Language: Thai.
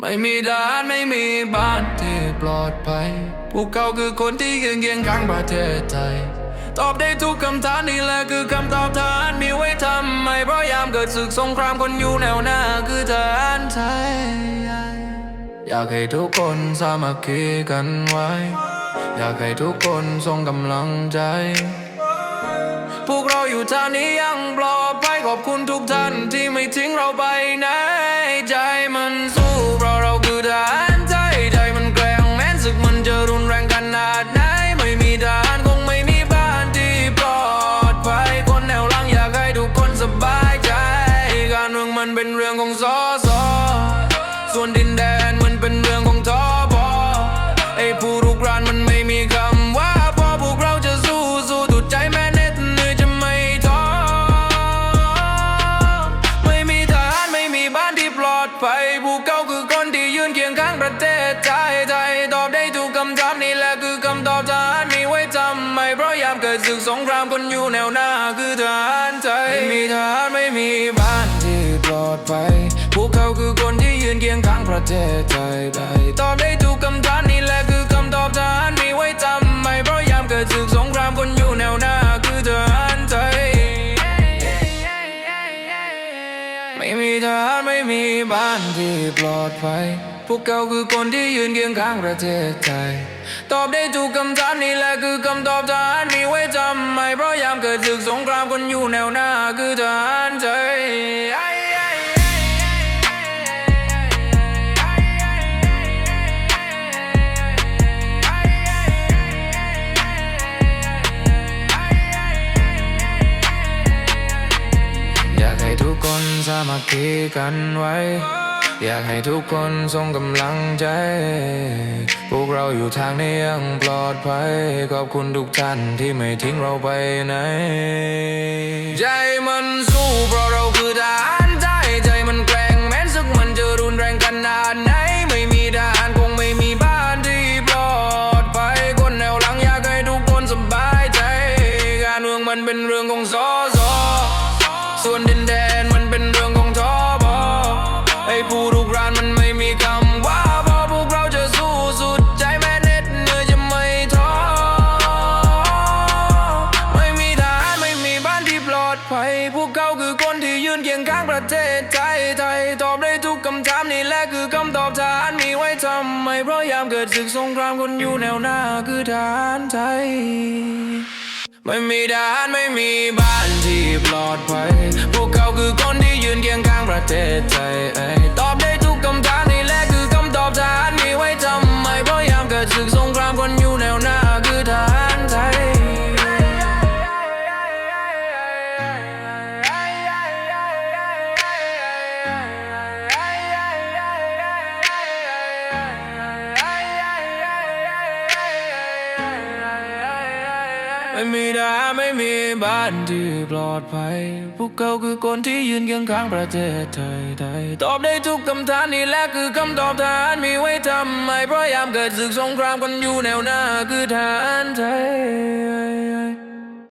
ไม่มีด้านไม่มีบ้านที่ปลอดภัย พวกเขาคือคนที่ยืนเคียงข้างประเทศไทย ตอบได้ทุกคำถามนี่แหละคือคำตอบทหารมีไว้ทำไม เพราะยามเกิดศึกสงครามคนอยู่แนวหน้าคือทหารไทย อยากให้ทุกคนสามัคคีกันไว้ อยากให้ทุกคนส่งกำลังใจ พวกเราอยู่ท่านี้ยังปลอดภัยขอบคุณทุกท่านที่ไม่ทิ้งเราไปนใมันเป็นเรื่องของสอสอส่วนดินแดนมันเป็นเรื่องของทอบอไอ้ผู้รุกรานมันไม่มีคำว่าพอพวกเราจะสู้สู้สุดใจแม้เน็ดเหนื่อยจะไม่ท้อไม่มีทหารไม่มีบ้านที่ปลอดภัยพวกเขาคือคนที่ยืนเคียงข้างประเทศไทยไทยตอบได้ทุกคำถามนี่แหละคือคำตอบทหารมีไว้ทำไมเพราะยามเกิดศึกสงครามคนอยู่แนวหน้าคือทหารไทยไม่มีทหารไม่มีบ้าน ลอดภัยพวกเขาคือคนที่ยืนเคียงข้างประเทศไทยไทยตอบได้ทุกคำถามนี่แหละคือคำตอบทหารมีไว้ทำไม่เพราะยามเกิดศึกสงครามคนอยู่แนวหน้าคือทหารไทย ไม่มีทหารไม่มีบ้านที่ปลอดภัยพวกเขาคือคนที่ยืนเคียงข้างประเทศไทย ตอบได้ทุกคำถามนี่แหละคือคำตอบทหารมีไว้ทำไม่เพราะยามเกิดศึกสงครามคนอยู่แนวหน้าคือทหารไทย คนสามัคคีกันไว้ อยากให้ทุกคนส่งกำลังใจ พวกเราอยู่ทางนี้ยังปลอดภัย ขอบคุณทุกท่านที่ไม่ทิ้งเราไปไหน ใจมันสู้เพราะเราคือทหารใจใจมันแกร่งแม้นศึกมันจะรุนแรงขนาดไหน ไม่มีทหารคงไม่มีบ้านที่ปลอดภัยคนแนวหลังอยากให้ทุกคนสบายใจ การเมืองมันเป็นเรื่องของสอสอส่วนดินแดนมัน เป็นเรื่องของทอบอไอ้ผู้รุกรานมันไม่มีคำว่าพอพวกเราจะสู้สุดใจแม้เหน็ดเหนื่อยจะไม่ท้อไม่มีทหารไม่มีบ้านที่ปลอดภัย พวกเขาคือคนที่ยืนเคียงข้างประเทศไทยไทยตอบได้ทุกคำถามนี่แหละคือคำตอบทหารมีไว้ทำไมเพราะยามเกิดศึกสงครามคนอยู่แนวหน้าคือทหารไทยไม่มีทหารไม่มีบ้านที่ปลอดภัย พวกเขาคือคนที่ ยืน ไม่มีดาไม่มีบ้านที่ปลอดภัย พวกเขาคือคนที่ยืนเคียงข้างประเทศไทยไทยตอบได้ทุกคำถามนี่แหละคือคำตอบทหารมีไว้ทำไมเพราะยามเกิดศึกสงครามกันอยู่แนวหน้าคือทหารไทย